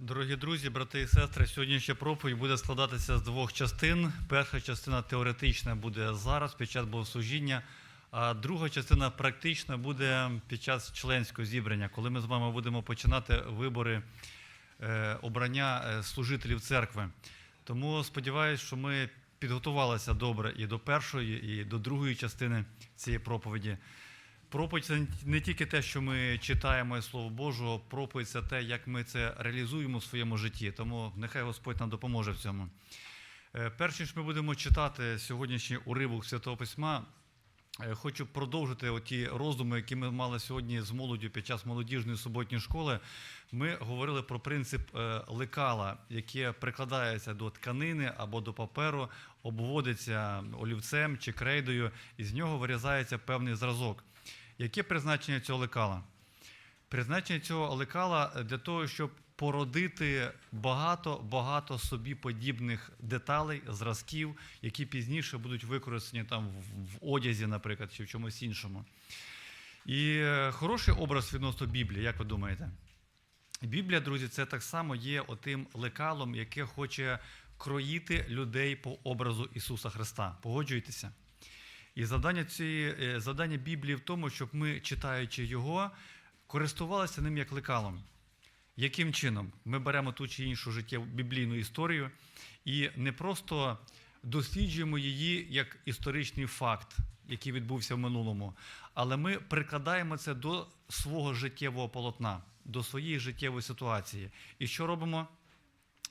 Дорогі друзі, брати і сестри, сьогоднішня проповідь буде складатися з двох частин. Перша частина теоретична буде зараз під час богослужіння, а друга частина практична буде під час членського зібрання, коли ми з вами будемо починати вибори е, обрання е, служителів церкви. Тому сподіваюся, що ми підготувалися добре і до першої, і до другої частини цієї проповіді. Проповідь це не тільки те, що ми читаємо Слово Божого, проповідь це те, як ми це реалізуємо в своєму житті. Тому нехай Господь нам допоможе в цьому. Е, Перш ніж ми будемо читати сьогоднішній уривок Святого Письма, е, хочу продовжити оті роздуми, які ми мали сьогодні з молоддю під час молодіжної суботньої школи. Ми говорили про принцип е, лекала, яке прикладається до тканини або до паперу, обводиться олівцем чи крейдою, і з нього вирізається певний зразок. Яке призначення цього лекала? Призначення цього лекала для того, щоб породити багато-багато собі подібних деталей, зразків, які пізніше будуть використані там в в одязі, наприклад, чи в чомусь іншому. І е, хороший образ відносно Біблії, як ви думаєте? Біблія, друзі, це так само є отим лекалом, яке хоче кроїти людей по образу Ісуса Христа. Погоджуєтеся? І завдання цієї е, завдання Біблії в тому, щоб ми, читаючи його, користувалися ним як лекалом. Яким чином? Ми беремо ту чи іншу життєву біблійну історію і не просто досліджуємо її як історичний факт, який відбувся в минулому, але ми прикладаємо це до свого життєвого полотна, до своєї життєвої ситуації. І що робимо?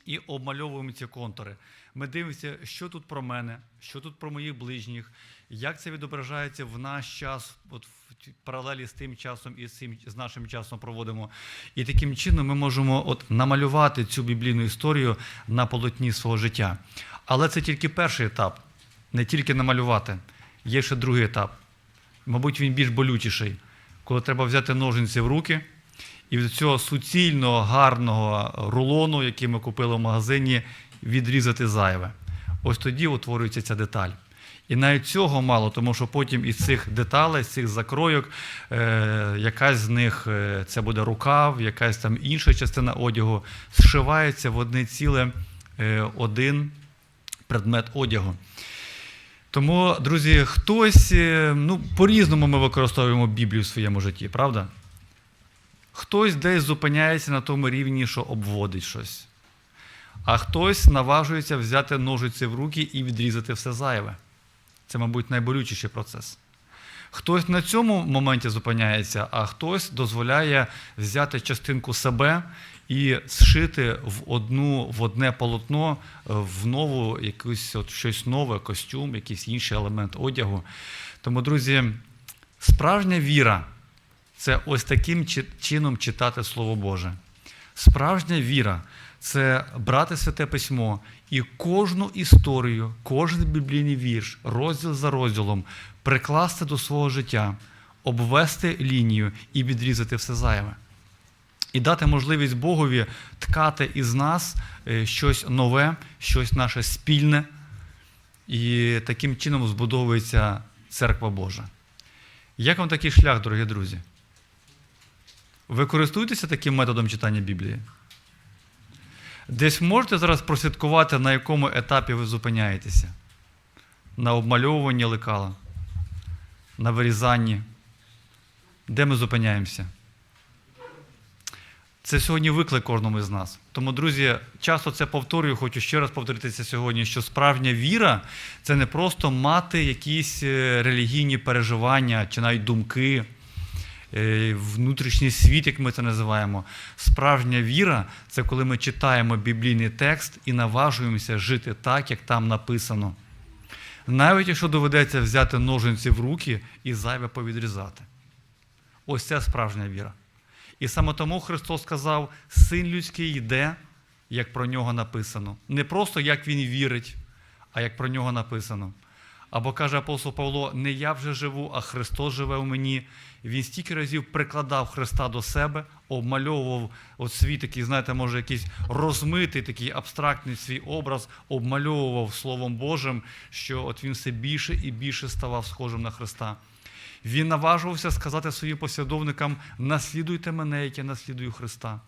І обмальовуємо ці контури. Ми дивимося, що тут про мене, що тут про моїх ближніх, як це відображається в наш час, от в паралелі з тим часом і з цим з нашим часом проводимо. І таким чином ми можемо от намалювати цю біблійну історію на полотні свого життя. Але це тільки перший етап, не тільки намалювати. Є ще другий етап. Мабуть, він більш болючіший, коли треба взяти ножниці в руки. І від цього суцільного гарного рулону, який ми купили в магазині, відрізати зайве. Ось тоді утворюється ця деталь. І навіть цього мало, тому що потім із цих деталей, з цих закройок, е, якась з них е, це буде рукав, якась там інша частина одягу, зшивається в одне ціле е, один предмет одягу. Тому, друзі, хтось, е, ну, по-різному ми використовуємо Біблію в своєму житті, правда? Хтось десь зупиняється на тому рівні, що обводить щось. А хтось наважується взяти ножиці в руки і відрізати все зайве. Це, мабуть, найболючіший процес. Хтось на цьому моменті зупиняється, а хтось дозволяє взяти частинку себе і зшити в одну, в одне полотно, в нову якусь от щось нове, костюм, якийсь інший елемент одягу. Тому, друзі, справжня віра це ось таким чином читати Слово Боже. Справжня віра це брати святе письмо і кожну історію, кожен біблійний вірш, розділ за розділом прикласти до свого життя, обвести лінію і відрізати все зайве. І дати можливість Богові ткати із нас е, щось нове, щось наше спільне. І таким чином збудовується церква Божа. Як вам такий шлях, дорогі друзі? Ви користуєтеся таким методом читання Біблії? Десь можете зараз прослідкувати, на якому етапі ви зупиняєтеся? На обмальовуванні лекала, на вирізанні. Де ми зупиняємося? Це сьогодні виклик кожному з нас. Тому, друзі, часто це повторюю, хочу ще раз повторитися сьогодні, що справжня віра це не просто мати якісь е, релігійні переживання чи навіть думки, внутрішній світ, як ми це називаємо. Справжня віра це коли ми читаємо біблійний текст і наважуємося жити так, як там написано. Навіть якщо доведеться взяти ножниці в руки і зайве повідрізати. Ось це справжня віра. І саме тому Христос сказав: Син людський йде, як про нього написано. Не просто як він вірить, а як про нього написано. Або каже апостол Павло: не я вже живу, а Христос живе в мені. Він стільки разів прикладав Христа до себе, обмальовував от свій такий, знаєте, може, якийсь розмитий, такий абстрактний свій образ, обмальовував Словом Божим, що от він все більше і більше ставав схожим на Христа. Він наважувався сказати своїм послідовникам: наслідуйте мене, як я наслідую Христа.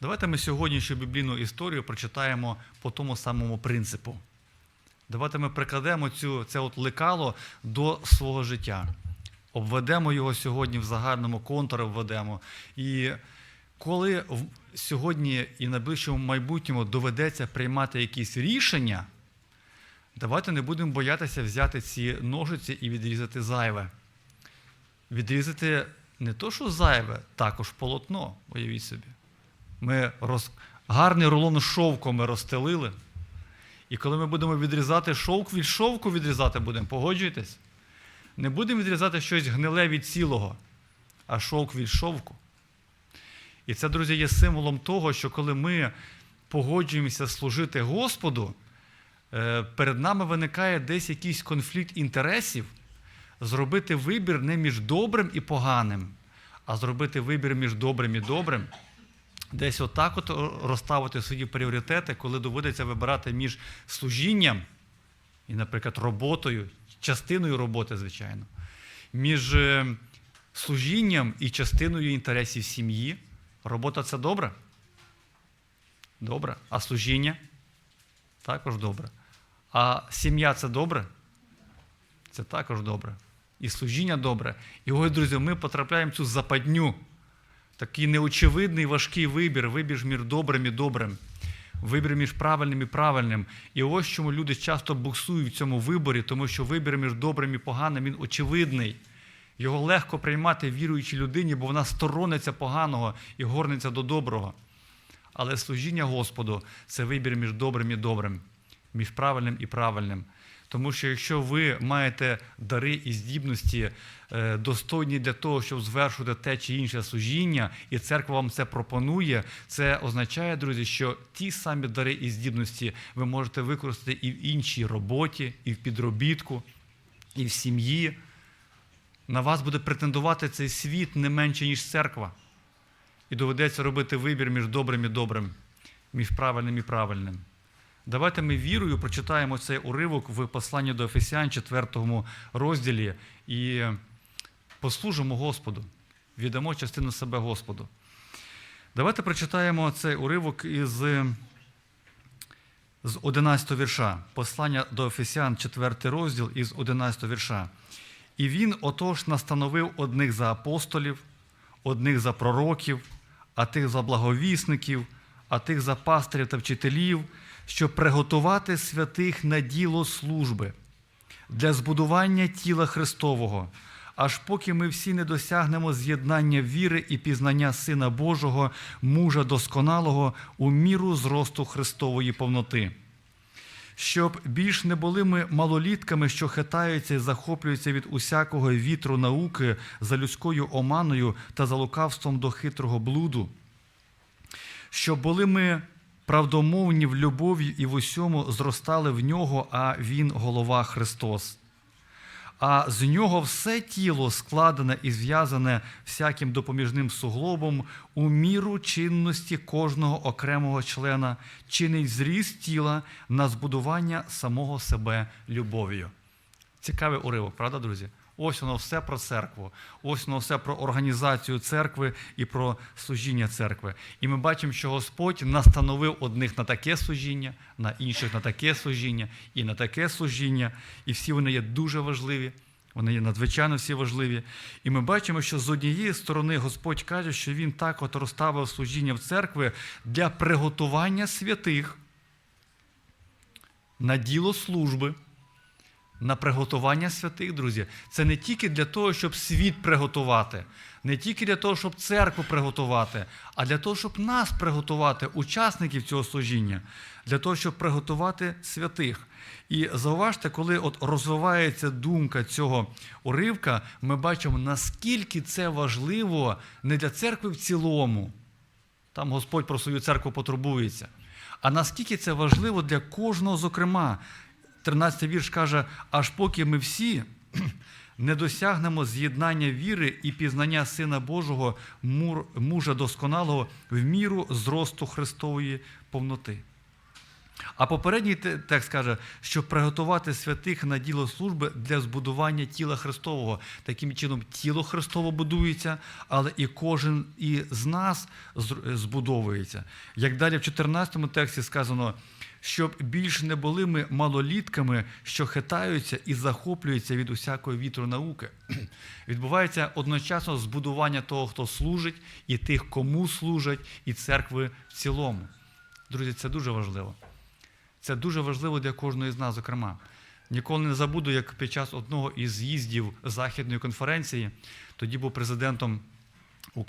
Давайте ми сьогоднішню біблійну історію прочитаємо по тому самому принципу. Давайте ми прикладемо цю, це от лекало до свого життя. Обведемо його сьогодні в загальному контурі введемо. І коли сьогодні і в найближчому майбутньому доведеться приймати якісь рішення, давайте не будемо боятися взяти ці ножиці і відрізати зайве. Відрізати не то, що зайве, також полотно, уявіть собі. Ми роз... гарний рулон шовку ми розстелили. І коли ми будемо відрізати шовк від шовку відрізати будемо, погоджуєтесь? Не будемо відрізати щось гниле від цілого, а шовк від шовку. І це, друзі, є символом того, що коли ми погоджуємося служити Господу, е, перед нами виникає десь якийсь конфлікт інтересів, зробити вибір не між добрим і поганим, а зробити вибір між добрим і добрим. Десь отак от розставити свої пріоритети, коли доводиться вибирати між служінням і, наприклад, роботою, частиною роботи, звичайно, між е, служінням і частиною інтересів сім'ї. Робота це добре? Добре. А служіння? Також добре. А сім'я це добре? Це також добре. І служіння добре. І ось, друзі, ми потрапляємо в цю западню. Такий неочевидний важкий вибір, вибір між добрим і добрим, вибір між правильним і правильним. І ось чому люди часто буксують в цьому виборі, тому що вибір між добрим і поганим він очевидний. Його легко приймати віруючій людині, бо вона сторониться поганого і горниться до доброго. Але служіння Господу це вибір між добрим і добрим, між правильним і правильним. Тому що якщо ви маєте дари і здібності е, достойні для того, щоб звершувати те чи інше служіння, і церква вам це пропонує, це означає, друзі, що ті самі дари і здібності ви можете використати і в іншій роботі, і в підробітку, і в сім'ї. На вас буде претендувати цей світ не менше, ніж церква. І доведеться робити вибір між добрим і добрим, між правильним і правильним. Давайте ми вірою прочитаємо цей уривок в посланні до Ефесян, 4 розділі, і послужимо Господу, віддамо частину себе Господу. Давайте прочитаємо цей уривок із, з 11 вірша. Послання до Ефесян, 4 розділ із 11 вірша. І він отож настановив одних за апостолів, одних за пророків, а тих за благовісників, а тих за пастирів та вчителів, щоб приготувати святих на діло служби для збудування тіла Христового, аж поки ми всі не досягнемо з'єднання віри і пізнання Сина Божого, мужа досконалого у міру зросту Христової повноти. Щоб більш не були ми малолітками, що хитаються і захоплюються від усякого вітру науки за людською оманою та за лукавством до хитрого блуду, щоб були ми правдомовні в любові і в усьому зростали в нього, а Він голова Христос. А з нього все тіло складене і зв'язане всяким допоміжним суглобом у міру чинності кожного окремого члена, чинить зріст тіла на збудування самого себе любов'ю. Цікавий уривок, правда, друзі? Ось воно все про церкву, ось воно все про організацію церкви і про служіння церкви. І ми бачимо, що Господь настановив одних на таке служіння, на інших на таке служіння і на таке служіння. І всі вони є дуже важливі, вони є надзвичайно всі важливі. І ми бачимо, що з однієї сторони Господь каже, що Він так от розставив служіння в церкви для приготування святих на діло служби на приготування святих, друзі. Це не тільки для того, щоб світ приготувати, не тільки для того, щоб церкву приготувати, а для того, щоб нас приготувати, учасників цього служіння, для того, щоб приготувати святих. І зауважте, коли от розвивається думка цього уривка, ми бачимо, наскільки це важливо не для церкви в цілому. Там Господь про свою церкву потурбується. А наскільки це важливо для кожного, зокрема, 13 вірш каже: аж поки ми всі не досягнемо з'єднання віри і пізнання Сина Божого, мужа досконалого в міру зросту Христової повноти. А попередній текст каже, щоб приготувати святих на діло служби для збудування тіла Христового. Таким чином, тіло Христово будується, але і кожен із нас збудовується. Як далі в 14 тексті сказано, щоб більш не були ми малолітками, що хитаються і захоплюються від усякої вітру науки. Відбувається одночасно збудування того, хто служить, і тих, кому служать, і церкви в цілому. Друзі, це дуже важливо. Це дуже важливо для кожної з нас, зокрема. Ніколи не забуду, як під час одного із з'їздів Західної конференції, тоді був президентом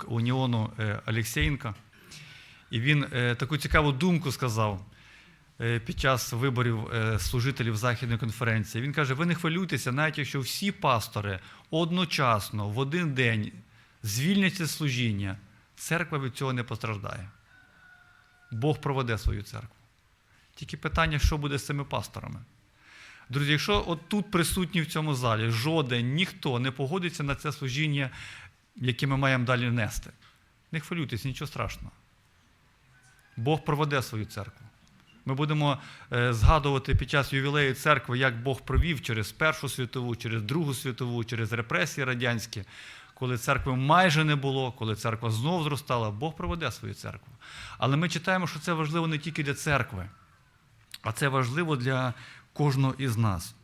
Уніону е, і він е, таку цікаву думку сказав під час виборів е, служителів Західної конференції. Він каже: ви не хвилюйтеся, навіть якщо всі пастори одночасно в один день звільняться з служіння, церква від цього не постраждає. Бог проведе свою церкву. Тільки питання, що буде з цими пасторами. Друзі, якщо от тут присутні в цьому залі, жоден, ніхто не погодиться на це служіння, яке ми маємо далі нести. Не хвилюйтесь, нічого страшного. Бог проведе свою церкву. Ми будемо е, згадувати під час ювілею церкви, як Бог провів через Першу світову, через Другу світову, через репресії радянські, коли церкви майже не було, коли церква знов зростала, Бог проведе свою церкву. Але ми читаємо, що це важливо не тільки для церкви, а це важливо для кожного із нас.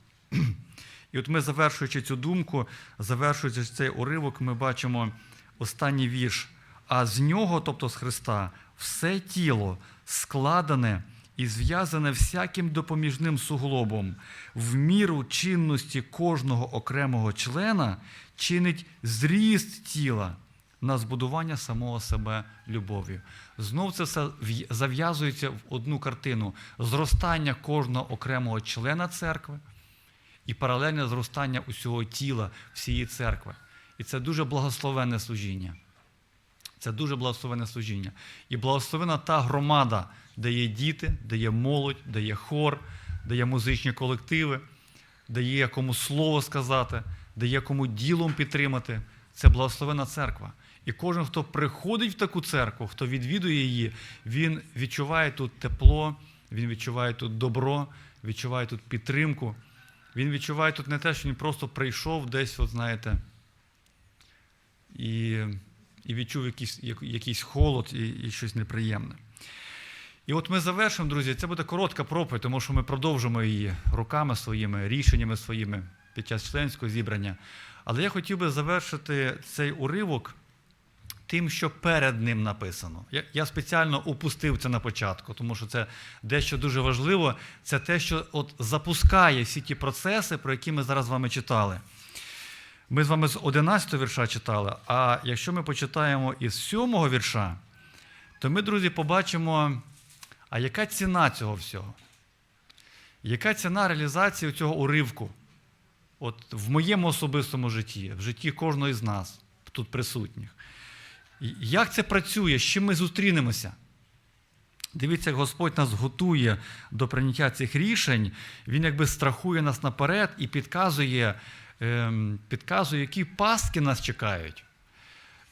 І от ми, завершуючи цю думку, завершуючи цей уривок, ми бачимо останній вірш. А з нього, тобто з Христа, все тіло складене і зв'язане всяким допоміжним суглобом, в міру чинності кожного окремого члена чинить зріст тіла на збудування самого себе любов'ю. Знов це зав'язується в одну картину зростання кожного окремого члена церкви і паралельне зростання усього тіла, всієї церкви. І це дуже благословенне служіння. Це дуже благословенне служіння. І благословена та громада, де є діти, де є молодь, де є хор, де є музичні колективи, де є кому слово сказати, де є кому ділом підтримати. Це благословена церква. І кожен, хто приходить в таку церкву, хто відвідує її, він відчуває тут тепло, він відчуває тут добро, відчуває тут підтримку. Він відчуває тут не те, що він просто прийшов десь, от знаєте, і, і відчув якийсь, якийсь холод і, і щось неприємне. І от ми завершимо, друзі, це буде коротка проповідь, тому що ми продовжимо її руками своїми, рішеннями своїми під час членського зібрання. Але я хотів би завершити цей уривок тим, що перед ним написано. Я, я спеціально упустив це на початку, тому що це дещо дуже важливо. Це те, що от запускає всі ті процеси, про які ми зараз з вами читали. Ми з вами з 11 вірша читали, а якщо ми почитаємо із 7 вірша, то ми, друзі, побачимо, а яка ціна цього всього? Яка ціна реалізації цього уривку? От в моєму особистому житті, в житті кожного з нас, тут присутніх. Як це працює? З чим ми зустрінемося? Дивіться, як Господь нас готує до прийняття цих рішень. Він якби страхує нас наперед і підказує, підказує які пастки нас чекають,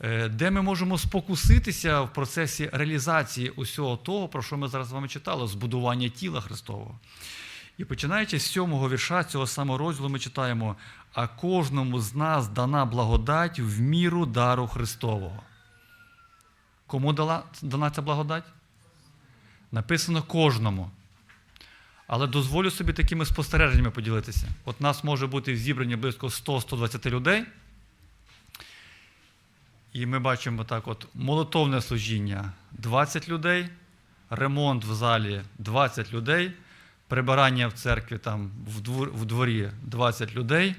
е, де ми можемо спокуситися в процесі реалізації усього того, про що ми зараз з вами читали, збудування тіла Христового. І починаючи з сьомого вірша цього самого розділу, ми читаємо: а кожному з нас дана благодать в міру дару Христового. Кому дала, дана ця благодать? Написано кожному. Але дозволю собі такими спостереженнями поділитися. От нас може бути в зібранні близько 100-120 людей. І ми бачимо так: от молитовне служіння 20 людей, ремонт в залі 20 людей, прибирання в церкві там в дворі 20 людей.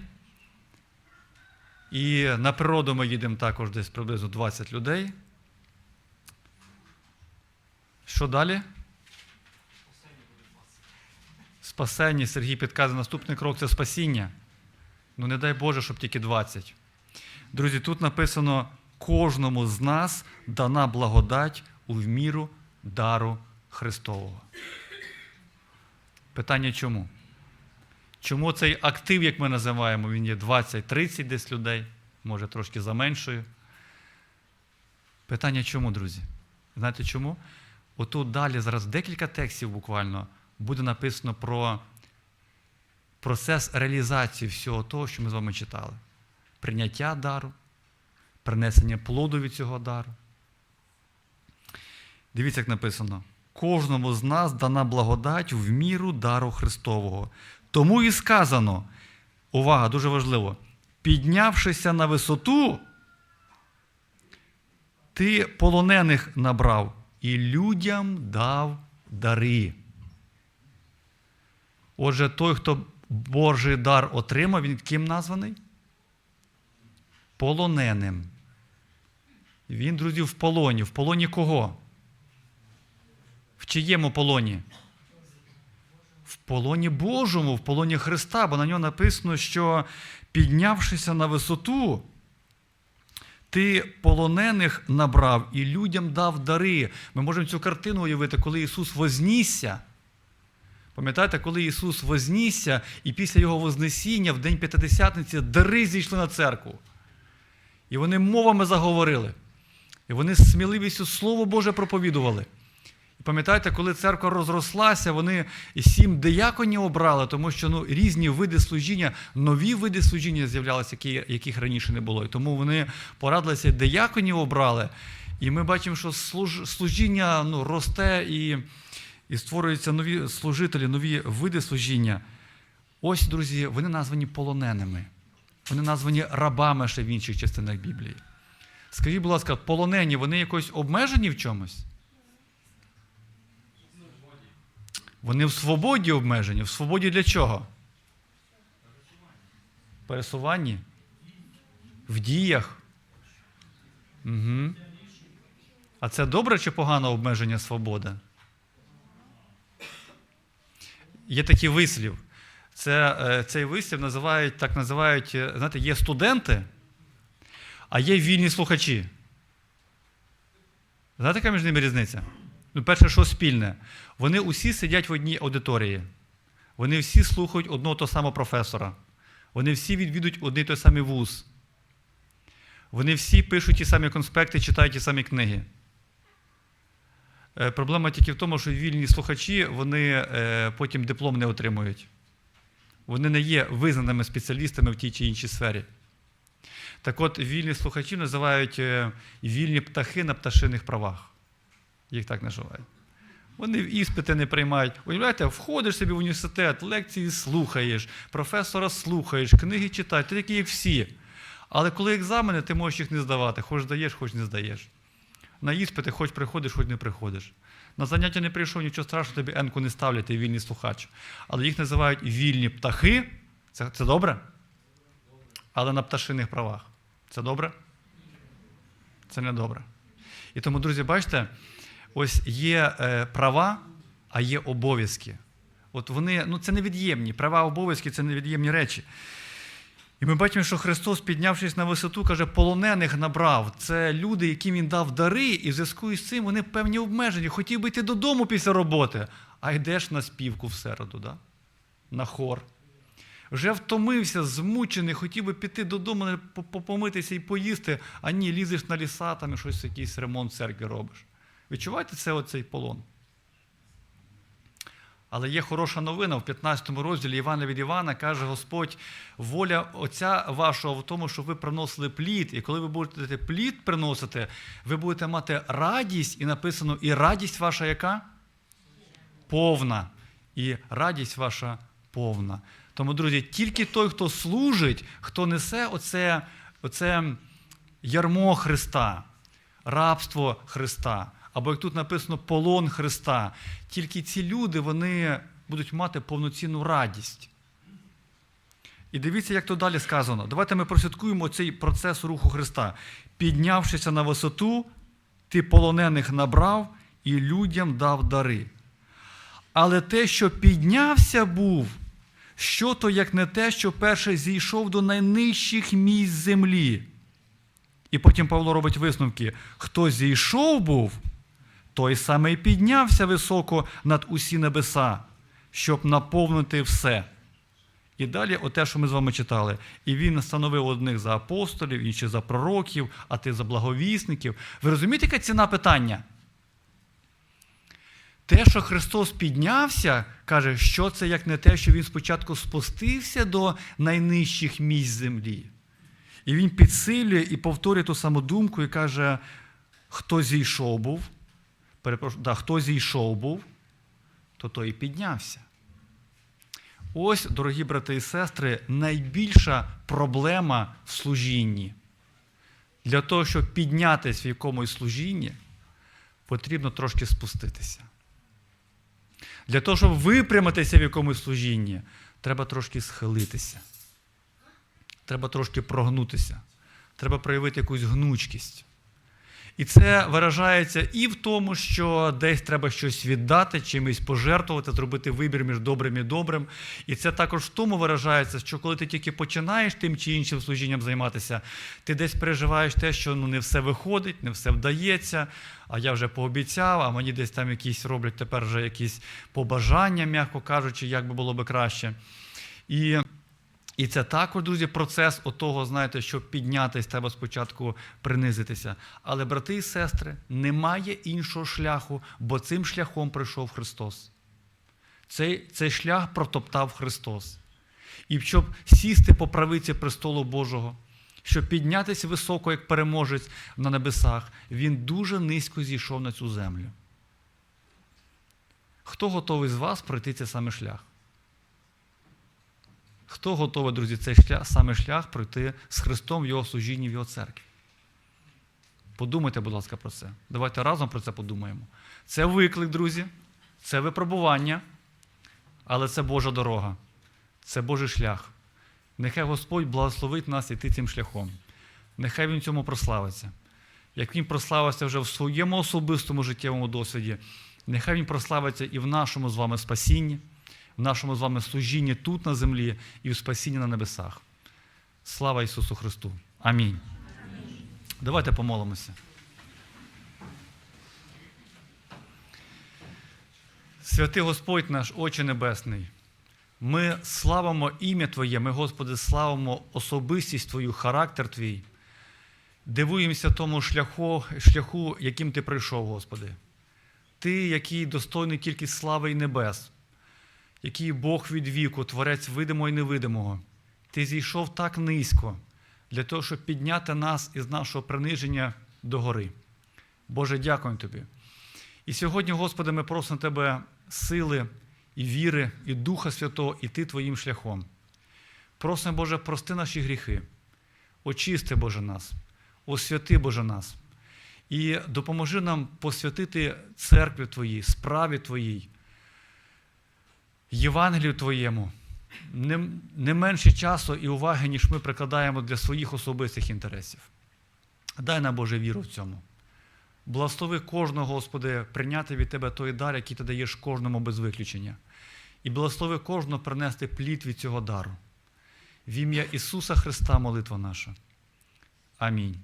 І на природу ми їдемо також десь приблизно 20 людей. Що далі? Спасення. Сергій підказує, наступний крок це спасіння. Ну, не дай Боже, щоб тільки 20. Друзі, тут написано: кожному з нас дана благодать у вміру дару Христового. Питання чому? Чому цей актив, як ми називаємо, він є 20-30 десь людей, може трошки заменшую. Питання чому, друзі? Знаєте чому? Отут далі зараз декілька текстів буквально буде написано про процес реалізації всього того, що ми з вами читали. Прийняття дару, принесення плоду від цього дару. Дивіться, як написано: кожному з нас дана благодать в міру дару Христового. Тому і сказано, увага, дуже важливо, піднявшися на висоту, ти полонених набрав і людям дав дари. Отже, той, хто Божий дар отримав, він ким названий? Полоненим. Він, друзі, в полоні. В полоні кого? В чиєму полоні? В полоні Божому, в полоні Христа, бо на нього написано, що піднявшися на висоту, ти полонених набрав і людям дав дари. Ми можемо цю картину уявити, коли Ісус вознісся. Пам'ятаєте, коли Ісус вознісся, і після Його Вознесіння в День П'ятидесятниці дари зійшли на церкву. І вони мовами заговорили. І вони з сміливістю Слово Боже проповідували. І пам'ятаєте, коли церква розрослася, вони сім деяконів обрали, тому що ну, різні види служіння, нові види служіння з'являлися, які, яких раніше не було. І тому вони порадилися, деяконів обрали. І ми бачимо, що служ, служіння ну, росте і, і створюються нові служителі, нові види служіння. Ось, друзі, вони названі полоненими. Вони названі рабами ще в інших частинах Біблії. Скажіть, будь ласка, полонені, вони якось обмежені в чомусь? Вони в свободі обмежені. В свободі для чого? Пересуванні? В діях. Угу. А це добре чи погане обмеження свободи? Є такий вислів. Це, е, Цей вислів називають, так називають, е, знаєте, є студенти, а є вільні слухачі. Знаєте, яка між ними різниця? Ну, перше, що спільне, вони усі сидять в одній аудиторії. Вони всі слухають одного того самого професора. Вони всі відвідують один той самий вуз. Вони всі пишуть ті самі конспекти, читають ті самі книги. Е, Проблема тільки в тому, що вільні слухачі вони е, потім диплом не отримують. Вони не є визнаними спеціалістами в тій чи іншій сфері. Так от, вільні слухачі називають е, вільні птахи на пташиних правах. Їх так називають. Вони іспити не приймають. Уявляєте, входиш собі в університет, лекції слухаєш, професора слухаєш, книги читаєш, ти такий, як всі. Але коли екзамени, ти можеш їх не здавати. Хоч здаєш, хоч не здаєш. На іспити хоч приходиш, хоч не приходиш. На заняття не прийшов, нічого страшного, тобі енку не ставлять, ти вільний слухач. Але їх називають вільні птахи. Це, це добре? Але на пташиних правах. Це добре? Це не добре. І тому, друзі, бачите, ось є е, права, а є обов'язки. От вони, ну це невід'ємні. Права, обов'язки це невід'ємні речі. І ми бачимо, що Христос, піднявшись на висоту, каже, полонених набрав. Це люди, яким Він дав дари, і в зв'язку із цим вони певні обмежені. Хотів би йти додому після роботи, а йдеш на співку в середу, да? на хор. Вже втомився, змучений, хотів би піти додому, помитися і поїсти, а ні, лізеш на ліса, там і щось, якийсь ремонт церкви робиш. Відчуваєте це оцей полон? Але є хороша новина в 15 розділі Івана від Івана каже Господь, воля Отця вашого в тому, що ви приносили плід. І коли ви будете плід приносити, ви будете мати радість, і написано, і радість ваша яка? Повна. І радість ваша повна. Тому, друзі, тільки той, хто служить, хто несе оце, оце ярмо Христа, рабство Христа, або як тут написано полон Христа, тільки ці люди вони будуть мати повноцінну радість. І дивіться, як тут далі сказано. Давайте ми прослідкуємо цей процес руху Христа. Піднявшися на висоту, ти полонених набрав і людям дав дари. Але те, що піднявся був, що то як не те, що перше зійшов до найнижчих місць землі. І потім Павло робить висновки: хто зійшов був, той саме й піднявся високо над усі небеса, щоб наповнити все. І далі, оте, що ми з вами читали. І він настановив одних за апостолів, інших за пророків, а ти за благовісників. Ви розумієте, яка ціна питання? те, що Христос піднявся, каже, що це як не те, що Він спочатку спустився до найнижчих місць землі. І він підсилює і повторює ту саму думку і каже, хто зійшов був, перепрошую, да, хто зійшов був, то той і піднявся. Ось, дорогі брати і сестри, найбільша проблема в служінні. Для того, щоб піднятися в якомусь служінні, потрібно трошки спуститися. Для того, щоб випрямитися в якомусь служінні, треба трошки схилитися. Треба трошки прогнутися. Треба проявити якусь гнучкість. І це виражається і в тому, що десь треба щось віддати, чимось пожертвувати, зробити вибір між добрим і добрим. І це також в тому виражається, що коли ти тільки починаєш тим чи іншим служінням займатися, ти десь переживаєш те, що ну, не все виходить, не все вдається, а я вже пообіцяв, а мені десь там якісь роблять тепер вже якісь побажання, м'яко кажучи, як би було би краще. І і це також, друзі, процес отого, знаєте, щоб піднятися, треба спочатку принизитися. Але, брати і сестри, немає іншого шляху, бо цим шляхом прийшов Христос. Цей, цей шлях протоптав Христос. І щоб сісти по правиці престолу Божого, щоб піднятися високо, як переможець на небесах, Він дуже низько зійшов на цю землю. Хто готовий з вас пройти цей самий шлях? Хто готовий, друзі, цей шлях, саме шлях пройти з Христом в Його служінні в Його церкві? Подумайте, будь ласка, про це. Давайте разом про це подумаємо. Це виклик, друзі, це випробування, але це Божа дорога, це Божий шлях. Нехай Господь благословить нас іти цим шляхом. Нехай Він цьому прославиться. Як Він прославився вже в своєму особистому життєвому досвіді, нехай Він прославиться і в нашому з вами спасінні в нашому з вами служінні тут на землі і в спасінні на небесах. Слава Ісусу Христу! Амінь. Амінь. Давайте помолимося. Святий Господь наш, Отче Небесний, ми славимо ім'я Твоє, ми, Господи, славимо особистість Твою, характер Твій. Дивуємося тому шляху, шляху, яким Ти прийшов, Господи. Ти, який достойний тільки слави і небес який Бог від віку, творець видимого і невидимого. Ти зійшов так низько для того, щоб підняти нас із нашого приниження до гори. Боже, дякуємо Тобі. І сьогодні, Господи, ми просимо Тебе сили і віри, і Духа Святого іти Твоїм шляхом. Просимо, Боже, прости наші гріхи, очисти, Боже, нас, освяти, Боже, нас. І допоможи нам посвятити церкві Твоїй, справі Твоїй, Євангелію Твоєму не, не менше часу і уваги, ніж ми прикладаємо для своїх особистих інтересів. Дай нам Боже віру в цьому. Благослови кожного, Господи, прийняти від Тебе той дар, який ти даєш кожному без виключення. І благослови кожного принести плід від цього дару. В ім'я Ісуса Христа молитва наша. Амінь.